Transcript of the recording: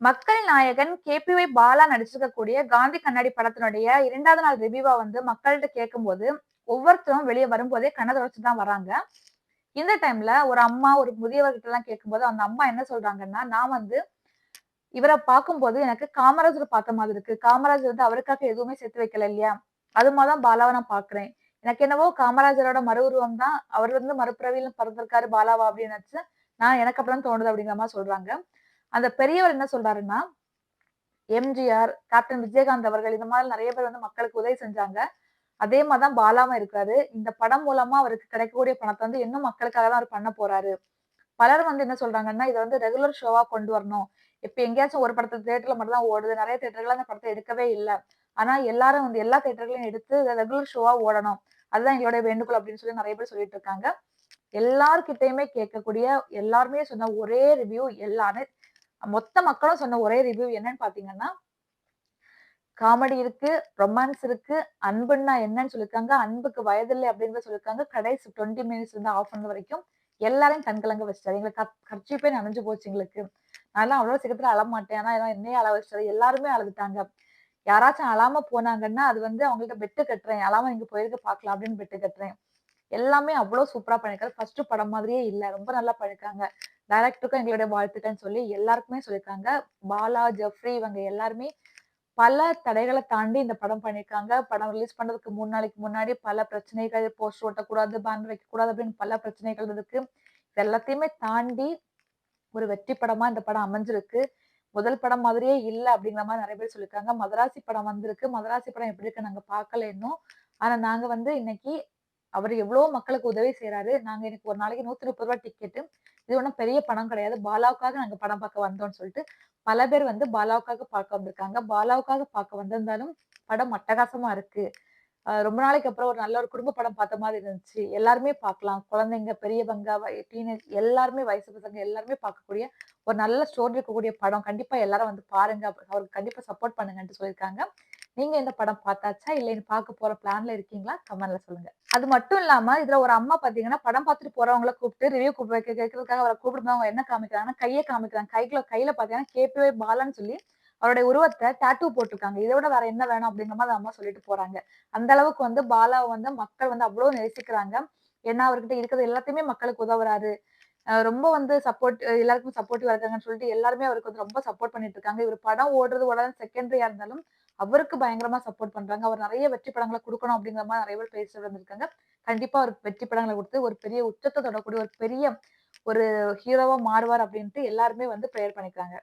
மக்கள் நாயகன் K. P. Y Bala நடிச்சிருக்கக்கூடிய காந்தி கண்ணாடி படத்தினுடைய இரண்டாவது நாள் ரிவ்யூவா வந்து மக்கள்கிட்ட கேட்கும்போது ஒவ்வொருத்தரும் வெளியே வரும்போதே கண்ணை தொடச்சு தான் வராங்க. இந்த டைம்ல ஒரு அம்மா ஒரு முதியவர்கிட்ட எல்லாம் கேட்கும்போது அந்த அம்மா என்ன சொல்றாங்கன்னா நான் வந்து இவரை பார்க்கும்போது எனக்கு காமராஜர் பார்த்த மாதிரி இருக்கு. காமராஜர் வந்து அவருக்காக எதுவுமே சேர்த்து வைக்கல இல்லையா? அது மாதிரிதான் பாலாவை நான் பாக்குறேன் எனக்கு என்னவோ காமராஜரோட மறு உருவம் தான். அவர் வந்து மறுபிறவியிலும் பிறந்திருக்காரு பாலாவா அப்படின்னு நினைச்சு நான் எனக்கு அப்புறம் தோணுது அப்படிங்கிற மாதிரி சொல்றாங்க. அந்த பெரியவர் என்ன சொல்றாருன்னா எம்ஜிஆர் கேப்டன் விஜயகாந்த் அவர்கள் இந்த மாதிரி நிறைய பேர் வந்து மக்களுக்கு உதவி செஞ்சாங்க. அதே மாதிரிதான் பாலாமா இருக்காரு இந்த படம் மூலமா அவருக்கு கிடைக்கக்கூடிய பணத்தை வந்து இன்னும் மக்களுக்காக தான் அவர் பண்ண போறாரு. பலர் வந்து என்ன சொல்றாங்கன்னா இதை வந்து ரெகுலர் ஷோவா கொண்டு வரணும். இப்ப எங்கேயாச்சும் ஒரு படத்தை தேட்டர்ல மட்டும் தான் ஓடுது. நிறைய தேட்டர்கள் அந்த படத்தை எடுக்கவே இல்லை. ஆனா எல்லாரும் வந்து எல்லா தேட்டர்களையும் எடுத்து ரெகுலர் ஷோவா ஓடணும். அதுதான் எங்களுடைய வேண்டுகோள் அப்படின்னு சொல்லி நிறைய பேர் சொல்லிட்டு இருக்காங்க. எல்லார்கிட்டயுமே கேட்கக்கூடிய எல்லாருமே சொன்ன ஒரே ரிவ்யூ எல்லாமே மொத்த மக்களும் சொன்ன ஒரே ரிவ்யூ என்னன்னு பாத்தீங்கன்னா காமெடி இருக்கு ரொமான்ஸ் இருக்கு அன்புன்னா என்னன்னு சொல்லியிருக்காங்க அன்புக்கு வயதில்லை அப்படின்னு சொல்லியிருக்காங்க கடைசி டுவெண்ட்டி மினிட்ஸ் வந்து ஆஃப் பண்ண வரைக்கும் எல்லாரையும் கண்கலங்க வச்சிட்டாரு. எங்களுக்கு கர்ச்சிப்பே நனைஞ்சு போச்சு எங்களுக்கு. நான்லாம் அவ்வளவு சீக்கிரத்துல அழமாட்டேன் ஆனா என்னையே அழ வச்சிட்டாரு. எல்லாருமே அழுதுட்டாங்க. யாராச்சும் அழாம போனாங்கன்னா அது வந்து அவங்கள்ட்ட பெட்டு கட்டுறேன். அழாம இங்க போயிருக்க பாக்கலாம் அப்படின்னு பெட்டு கட்டுறேன். எல்லாமே அவ்வளவு சூப்பரா பண்ணிருக்காரு. ஃபர்ஸ்ட் படம் மாதிரியே இல்ல. ரொம்ப நல்லா பண்ணிருக்காங்க. டைரக்டருக்கும் எங்களுடைய வாழ்த்துக்கள்னு சொல்லி எல்லாருக்குமே சொல்லியிருக்காங்க. பாலா ஜெஃப்ரி இவங்க எல்லாருமே பல தடைகளை தாண்டி இந்த படம் பண்ணியிருக்காங்க. படம் ரிலீஸ் பண்றதுக்கு மூணு நாளைக்கு முன்னாடி பல பிரச்சனைகள் போஸ்டர் ஓட்டக்கூடாது பேனர் வைக்கக்கூடாது அப்படின்னு பல பிரச்சனைகள் இருக்கு. இது எல்லாத்தையுமே தாண்டி ஒரு வெற்றி படமா இந்த படம் அமைஞ்சிருக்கு. முதல் படம் மாதிரியே இல்லை அப்படிங்கிற மாதிரி நிறைய பேர் சொல்லியிருக்காங்க. மதராசி படம் வந்திருக்கு. மதராசி படம் எப்படி இருக்கு நாங்க பார்க்கல இன்னும். ஆனா நாங்க வந்து இன்னைக்கு அவர் எவ்வளவு மக்களுக்கு உதவி செய்யறாரு நாங்க எனக்கு ஒரு நாளைக்கு நூத்தி முப்பது ரூபாய் டிக்கெட்டு இது ஒன்றும் பெரிய படம் கிடையாது. பாலாவுக்காக நாங்க படம் பார்க்க வந்தோம்னு சொல்லிட்டு பல பேர் வந்து பாலாவுக்காக பார்க்க வந்திருக்காங்க. பாலாவுக்காக பார்க்க வந்திருந்தாலும் படம் அட்டகாசமா இருக்கு. ரொம்ப நாளைக்கு அப்புறம் ஒரு நல்ல ஒரு குடும்ப படம் பார்த்த மாதிரி இருந்துச்சு. எல்லாருமே பார்க்கலாம். குழந்தைங்க பெரியவங்க டீனேஜ் எல்லாருமே வயசு பசங்க எல்லாருமே பார்க்கக்கூடிய ஒரு நல்ல ஸ்டோரி இருக்கக்கூடிய படம். கண்டிப்பா எல்லாரும் வந்து பாருங்க. அவருக்கு கண்டிப்பா சப்போர்ட் பண்ணுங்கன்ட்டு சொல்லியிருக்காங்க. நீங்க இந்த படம் பார்த்தாச்சா? இல்லை பார்க்க போற பிளான்ல இருக்கீங்களா? கமெண்ட்ல சொல்லுங்க. அது மட்டும் இல்லாம இதுல ஒரு அம்மா பாத்தீங்கன்னா படம் பார்த்துட்டு போறவங்கள கூப்பிட்டு ரிவ்யூ கூப்பிட்டு கேட்கறதுக்காக அவரை கூப்பிட்டு அவங்க என்ன காமிக்கிறாங்கன்னா கையை காமிக்கிறாங்க. கைக்குள்ள கையில பாத்தீங்கன்னா கேபிஒய் பாலான்னு சொல்லி அவருடைய உருவத்தை டேட்டூ போட்டிருக்காங்க. இதை விட வேற என்ன வேணும் அப்படிங்கிற மாதிரி அம்மா சொல்லிட்டு போறாங்க. அந்த அளவுக்கு வந்து பாலாவை வந்து மக்கள் வந்து அவ்வளவு நேசிக்கிறாங்க. ஏன்னா அவர்கிட்ட இருக்கிறது எல்லாத்தையுமே மக்களுக்கு உதவுறாரு. ரொம்ப வந்து சப்போர்ட் எல்லாருக்கும் சப்போர்ட்டிவா இருக்காங்கன்னு சொல்லிட்டு எல்லாருமே அவருக்கு வந்து ரொம்ப சப்போர்ட் பண்ணிட்டு இருக்காங்க. இவர் படம் ஓடுறது உடனே செகண்டரியா இருந்தாலும் அவருக்கு பயங்கரமா சப்போர்ட் பண்றாங்க. அவர் நிறைய வெற்றி படங்களை கொடுக்கணும் அப்படிங்கிற மாதிரி நிறைய பேர் பேசிட்டு வந்திருக்காங்க கண்டிப்பா அவர் வெற்றி படங்களை கொடுத்து ஒரு பெரிய உச்சத்தை தொடக்கூடிய ஒரு பெரிய ஒரு ஹீரோவா மாறுவார் அப்படின்ட்டு எல்லாருமே வந்து ப்ரேயர் பண்ணிக்கிறாங்க.